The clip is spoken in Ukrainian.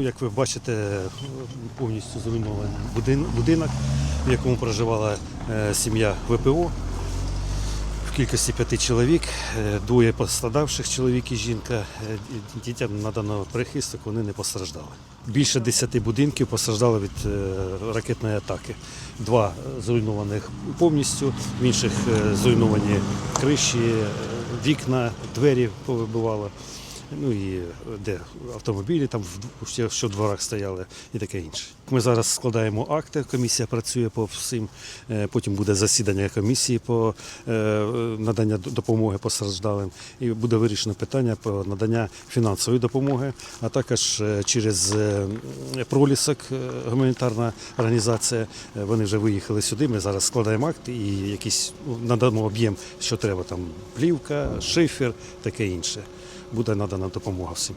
Як ви бачите, повністю зруйнований будинок, в якому проживала е, сім'я ВПО в кількості п'яти чоловік, е, двоє пострадавших чоловік і жінка. Е, ді- Дітям надано прихисток, вони не постраждали. Більше десяти будинків постраждали від ракетної атаки. Два зруйнованих повністю, в інших зруйновані криші, вікна, двері повибивало. Ну і де автомобілі там в- що в дворах стояли і таке інше. Ми зараз складаємо акти, комісія працює по всім. е, Потім буде засідання комісії по е, надання допомоги постраждалим. І буде вирішено питання про надання фінансової допомоги, а також е, через е, пролісок, е, гуманітарна організація. е, Вони вже виїхали сюди. Ми зараз складаємо акт і якийсь ну, надамо об'єм, що треба там плівка, шифер, таке інше буде надана допомога всім.